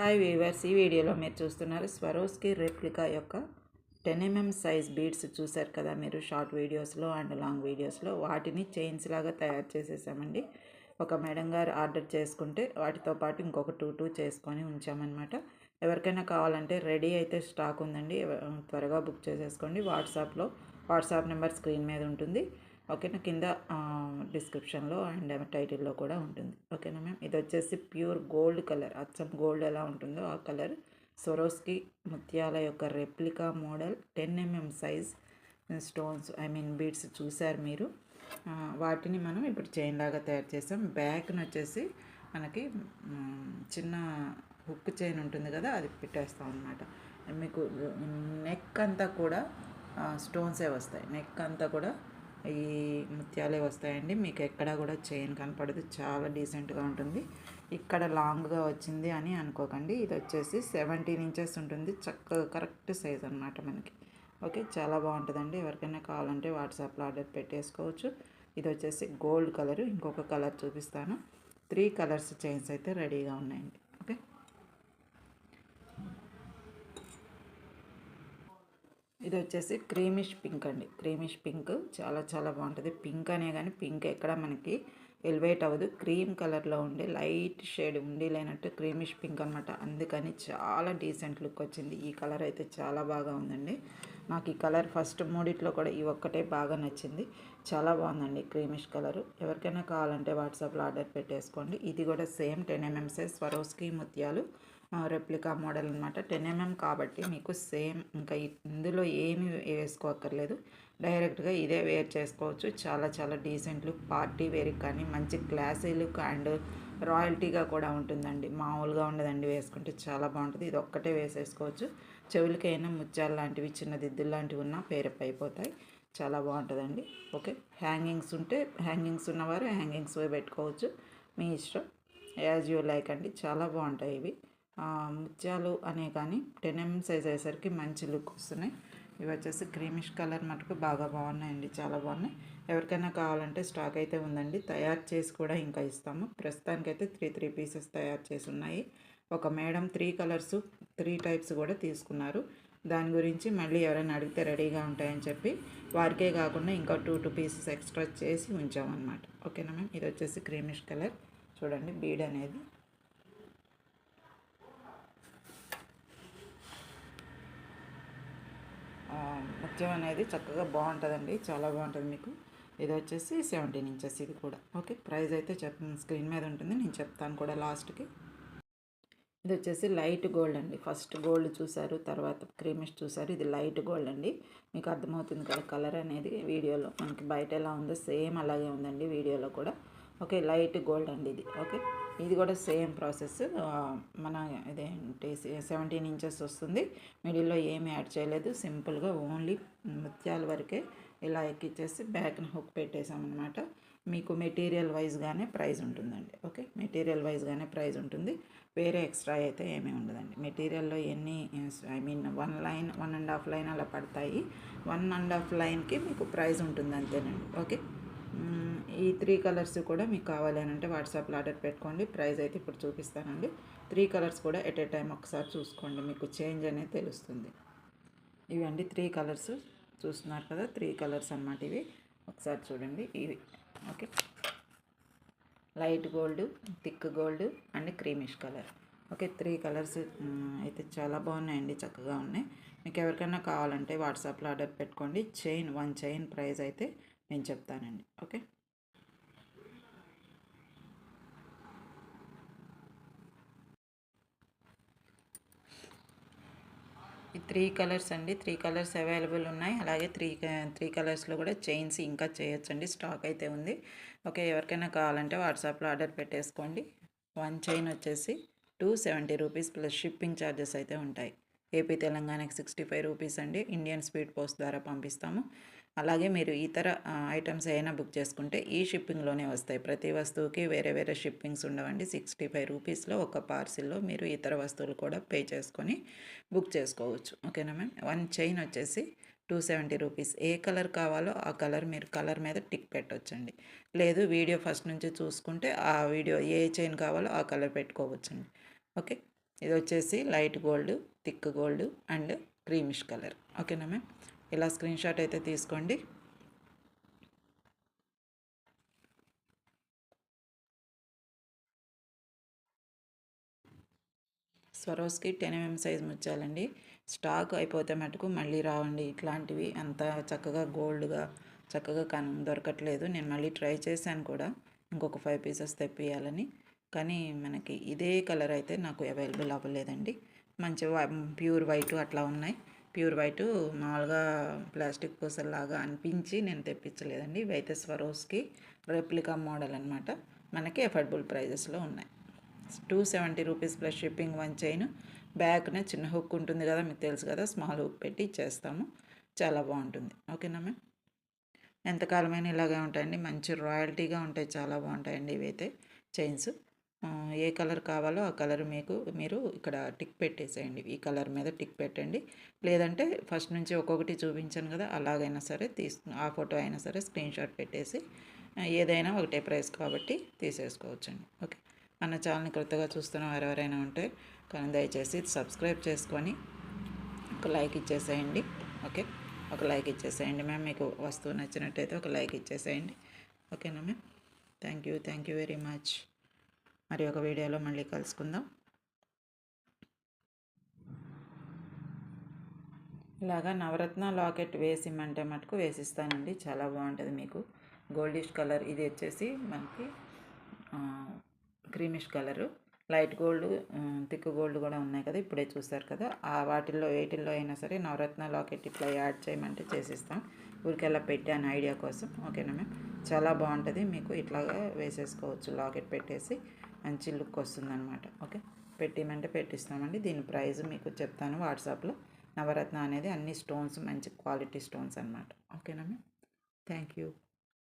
Hi weavers ఈ వీడియోలో మీరు చూస్తున్నారు స్వరోస్కి రెప్లికా యొక్క టెన్ ఎంఎం సైజ్ బీడ్స్ చూశారు కదా మీరు షార్ట్ వీడియోస్లో అండ్ లాంగ్ వీడియోస్లో వాటిని చైన్స్ లాగా తయారు చేసేసామండి. ఒక మేడం గారు ఆర్డర్ చేసుకుంటే వాటితో పాటు ఇంకొక టూ టూ చేసుకొని ఉంచామన్నమాట. ఎవరికైనా కావాలంటే రెడీ అయితే స్టాక్ ఉందండి. త్వరగా బుక్ చేసేసుకోండి. వాట్సాప్లో వాట్సాప్ నెంబర్ స్క్రీన్ మీద ఉంటుంది. ఓకేనా? కింద డిస్క్రిప్షన్లో అండ్ టైటిల్లో కూడా ఉంటుంది. ఓకేనా మ్యామ్? ఇది వచ్చేసి ప్యూర్ గోల్డ్ కలర్. అచ్చం గోల్డ్ ఎలా ఉంటుందో ఆ కలర్. సొరోస్కి ముత్యాల యొక్క replica model. Ten mm size stones I mean beads చూశారు మీరు. వాటిని మనం ఇప్పుడు చైన్ లాగా తయారు చేసాం. బ్యాక్ని వచ్చేసి మనకి చిన్న హుక్ చైన్ ఉంటుంది కదా అది పెట్టేస్తాం అనమాట మీకు నెక్ అంతా కూడా స్టోన్సే వస్తాయి. నెక్ అంతా కూడా ఈ ముత్యాలే వస్తాయండి. మీకు ఎక్కడా కూడా చైన్ కనపడదు. చాలా డీసెంట్గా ఉంటుంది. ఇక్కడ లాంగ్గా వచ్చింది అని అనుకోకండి. ఇది వచ్చేసి సెవెంటీన్ ఇంచెస్ ఉంటుంది. చక్కగా కరెక్ట్ సైజ్ అనమాట మనకి. ఓకే చాలా బాగుంటుందండి. ఎవరికైనా కావాలంటే వాట్సాప్లో ఆర్డర్ పెట్టేసుకోవచ్చు. ఇది వచ్చేసి గోల్డ్ కలర్. ఇంకొక కలర్ చూపిస్తాను. త్రీ కలర్స్ చైన్స్ అయితే రెడీగా ఉన్నాయండి ఓకే ఇది వచ్చేసి క్రీమిష్ పింక్ అండి. Creamish pink. చాలా చాలా బాగుంటుంది. పింక్ అనే కానీ పింక్ ఎక్కడ మనకి ఎలివేట్ అవ్వదు. క్రీమ్ కలర్లో ఉండే లైట్ షేడ్ ఉండి లేనట్టు క్రీమిష్ పింక్ అనమాట అందుకని చాలా డీసెంట్ లుక్ వచ్చింది. ఈ కలర్ అయితే చాలా బాగా ఉందండి. నాకు ఈ కలర్ ఫస్ట్ మూడిట్లో కూడా ఈ ఒక్కటే బాగా నచ్చింది. చాలా బాగుందండి క్రీమిష్ కలర్. ఎవరికైనా కావాలంటే వాట్సాప్లో ఆర్డర్ పెట్టేసుకోండి. ఇది కూడా same ten MM size Swarovski ముత్యాలు. రెప్లికా మోడల్ అనమాట టెన్ ఎంఎం కాబట్టి మీకు సేమ్ ఇంకా ఇందులో ఏమి వేసుకోక్కర్లేదు. డైరెక్ట్గా ఇదే వేర్ చేసుకోవచ్చు. చాలా చాలా డీసెంట్ లుక్ పార్టీ వేర్కి కానీ మంచి క్లాసీ లుక్ అండ్ రాయల్టీగా కూడా ఉంటుందండి. మామూలుగా ఉండదండి వేసుకుంటే. చాలా బాగుంటుంది. ఇది ఒక్కటే వేసేసుకోవచ్చు. చెవులకైనా ముత్యాలు లాంటివి చిన్న దిద్దులు లాంటివి ఉన్నా పేరప్ అయిపోతాయి చాలా బాగుంటుందండి. ఓకే. హ్యాంగింగ్స్ ఉంటే హ్యాంగింగ్స్ ఉన్నవారు హ్యాంగింగ్స్ పెట్టుకోవచ్చు. మీ ఇష్టం. యాజ్ యూ లైక్ అండి. చాలా బాగుంటాయి ఇవి. ముత్యాలు అనే కానీ టెన్ ఎంఎం సైజ్ అయ్యేసరికి మంచి లుక్ వస్తున్నాయి. ఇవి వచ్చేసి క్రీమిష్ కలర్ మటుకు బాగా బాగున్నాయండి చాలా బాగున్నాయి. ఎవరికైనా కావాలంటే స్టాక్ అయితే ఉందండి. తయారు చేసి కూడా ఇంకా ఇస్తాము. ప్రస్తుతానికైతే త్రీ త్రీ పీసెస్ తయారు చేసి ఉన్నాయి. ఒక madam three colours three types కూడా తీసుకున్నారు. దాని గురించి మళ్ళీ ఎవరైనా అడిగితే రెడీగా ఉంటాయని చెప్పి వారికే కాకుండా ఇంకా టూ టూ పీసెస్ ఎక్స్ట్రా చేసి ఉంచామన్నమాట. ఓకేనా మ్యామ్? ఇది వచ్చేసి క్రీమిష్ కలర్. చూడండి బీడ్ అనేది ఆ, ముత్యం అనేది చక్కగా బాగుంటుందండి. చాలా బాగుంటుంది మీకు. ఇది వచ్చేసి సెవెంటీన్ ఇంచెస్ ఇది కూడా. ఓకే ప్రైస్ అయితే చెప్ స్క్రీన్ మీద ఉంటుంది. నేను చెప్తాను కూడా లాస్ట్కి ఇది వచ్చేసి లైట్ గోల్డ్ అండి. ఫస్ట్ గోల్డ్ చూసారు తర్వాత క్రీమిష్ చూసారు. ఇది లైట్ గోల్డ్ అండి. మీకు అర్థమవుతుంది కదా కలర్ అనేది. వీడియోలో మనకి బయట ఎలా ఉందో సేమ్ అలాగే ఉందండి వీడియోలో కూడా. ఓకే లైట్ గోల్డ్ అండి ఇది. ఓకే ఇది కూడా సేమ్ ప్రాసెస్. మన ఇదేంటి సెవెంటీన్ ఇంచెస్ వస్తుంది. మిడిల్లో ఏమీ యాడ్ చేయలేదు. సింపుల్గా ఓన్లీ ముత్యాల వరకే ఇలా ఎక్కిచ్చేసి బ్యాక్ని హుక్ పెట్టేసామన్నమాట మీకు మెటీరియల్ వైజ్గానే ప్రైస్ ఉంటుందండి. ఓకే మెటీరియల్ వైజ్గానే ప్రైస్ ఉంటుంది. వేరే ఎక్స్ట్రా అయితే ఏమీ ఉండదండి. మెటీరియల్లో ఎన్ని I mean one line one and half line అలా పడతాయి. వన్ అండ్ హాఫ్ లైన్కి మీకు ప్రైస్ ఉంటుంది అంతేనండి ఓకే. ఈ త్రీ కలర్స్ కూడా మీకు కావాలి అని అంటే వాట్సాప్లో ఆర్డర్ పెట్టుకోండి. ప్రైస్ అయితే ఇప్పుడు చూపిస్తానండి. త్రీ కలర్స్ కూడా ఎట్ ఏ టైం ఒకసారి చూసుకోండి. మీకు చేంజ్ అనేది తెలుస్తుంది. ఇవండి త్రీ కలర్స్. చూస్తున్నారు కదా త్రీ కలర్స్ అన్నమాట ఇవి. ఒకసారి చూడండి. ఇవి. Okay. Light gold thick gold and creamish colour. Okay three colours అయితే చాలా బాగున్నాయండి. చక్కగా ఉన్నాయి. మీకు ఎవరికైనా కావాలంటే వాట్సాప్లో ఆర్డర్ పెట్టుకోండి. చైన్ వన్ చైన్ ప్రైస్ అయితే నేను చెప్తానండి. ఓకే. త్రీ కలర్స్ అండి. త్రీ కలర్స్ అవైలబుల్ ఉన్నాయి. అలాగే త్రీ త్రీ కలర్స్లో కూడా చైన్స్ ఇంకా చేయొచ్చండి. స్టాక్ అయితే ఉంది. ఓకే ఎవరికైనా కావాలంటే వాట్సాప్లో ఆర్డర్ పెట్టేసుకోండి. వన్ చైన్ వచ్చేసి two seventy rupees plus shipping charges అయితే ఉంటాయి. ఏపీ తెలంగాణకి సిక్స్టీ ఫైవ్ రూపీస్ అండి. ఇండియన్ స్పీడ్ పోస్ట్ ద్వారా పంపిస్తాము. అలాగే మీరు ఇతర ఐటమ్స్ అయినా బుక్ చేసుకుంటే ఈ షిప్పింగ్లోనే వస్తాయి. ప్రతి వస్తువుకి వేరే వేరే షిప్పింగ్స్ ఉండవండి. సిక్స్టీ ఫైవ్ రూపీస్లో ఒక పార్సిల్లో మీరు ఇతర వస్తువులు కూడా పే చేసుకొని బుక్ చేసుకోవచ్చు. ఓకేనా మ్యామ్ వన్ చైన్ వచ్చేసి టూ సెవెంటీ రూపీస్ ఏ కలర్ కావాలో ఆ కలర్ మీరు కలర్ మీద టిక్ పెట్టవచ్చండి లేదు వీడియో ఫస్ట్ నుంచి చూసుకుంటే ఆ వీడియో ఏ చైన్ కావాలో ఆ కలర్ పెట్టుకోవచ్చండి. ఓకే? ఇది వచ్చేసి light gold thick gold and creamish colour ఓకేనా మ్యామ్ ఇలా స్క్రీన్ షాట్ అయితే తీసుకోండి. స్వరోస్కి టెన్ ఎంఎం సైజ్ ముచ్చాలండి. స్టాక్ అయిపోతే మటుకు మళ్ళీ రావండి. ఇట్లాంటివి అంత చక్కగా గోల్డ్గా చక్కగా కన్ దొరకట్లేదు. నేను మళ్ళీ ట్రై చేశాను కూడా. ఇంకొక ఫైవ్ పీసెస్ తెప్పియాలని కానీ మనకి ఇదే కలర్ అయితే నాకు అవైలబుల్ అవ్వలేదండి. మంచి ప్యూర్ వైట్ అట్లా ఉన్నాయి. ప్యూర్ వైట్ మామూలుగా ప్లాస్టిక్ పూసల్లాగా అనిపించి నేను తెప్పించలేదండి. ఇవైతే స్వరోస్కి రెప్లికా మోడల్ అనమాట మనకి అఫోర్డబుల్ ప్రైజెస్లో ఉన్నాయి. Two seventy rupees plus shipping one chain. బ్యాక్నే చిన్న హుక్ ఉంటుంది కదా మీకు తెలుసు కదా స్మాల్ హుక్ పెట్టి ఇచ్చేస్తాము. చాలా బాగుంటుంది. ఓకేనా మ్యామ్? ఎంతకాలమైన ఇలాగే ఉంటాయండి. మంచి రాయల్టీగా ఉంటాయి చాలా బాగుంటాయండి ఇవైతే చైన్స్. ఏ కలర్ కావాలో ఆ కలర్ మీకు మీరు ఇక్కడ టిక్ పెట్టేసేయండి. ఈ కలర్ మీద టిక్ పెట్టండి. లేదంటే ఫస్ట్ నుంచి ఒక్కొక్కటి చూపించాను కదా అలాగైనా సరే తీసు ఆ ఫోటో అయినా సరే స్క్రీన్ షాట్ పెట్టేసి ఏదైనా ఒకటే ప్రైస్ కాబట్టి తీసేసుకోవచ్చండి. ఓకే? మన ఛానల్ని కొత్తగా చూస్తున్న ఎవరైనా ఉంటే కానీ దయచేసి సబ్స్క్రైబ్ చేసుకొని ఒక లైక్ ఇచ్చేసేయండి. ఓకే? ఒక లైక్ ఇచ్చేసేయండి మ్యామ్. మీకు వస్తువు నచ్చినట్టయితే ఒక లైక్ ఇచ్చేసేయండి. ఓకేనా ma'am? Thank you. Thank you very much. మరి ఒక వీడియోలో మళ్ళీ కలుసుకుందాం. ఇలాగా నవరత్న లాకెట్ వేసిమంటే మటుకు వేసిస్తానండి. చాలా బాగుంటుంది మీకు. గోల్డిష్ కలర్ ఇది వచ్చేసి మనకి creamish colour. Light gold thick gold కూడా ఉన్నాయి కదా ఇప్పుడే చూస్తారు కదా. ఆ వాటిల్లో వేటిల్లో అయినా సరే నవరత్న లాకెట్ ఇట్లా యాడ్ చేయమంటే చేసిస్తాం. ఊరికెలా పెట్టాను ఐడియా కోసం. ఓకేనా మ్యామ్? చాలా బాగుంటుంది. మీకు ఇట్లాగా వేసేసుకోవచ్చు. లాకెట్ పెట్టేసి మంచి లుక్ వస్తుందన్నమాట. ఓకే? పెట్టిమంటే పెట్టిస్తామండి. దీని ప్రైస్ మీకు చెప్తాను. వాట్సాప్లో నవరత్న అనేది అన్ని స్టోన్స్ మంచి క్వాలిటీ స్టోన్స్ అనమాట ఓకేనా మ్యామ్? Thank you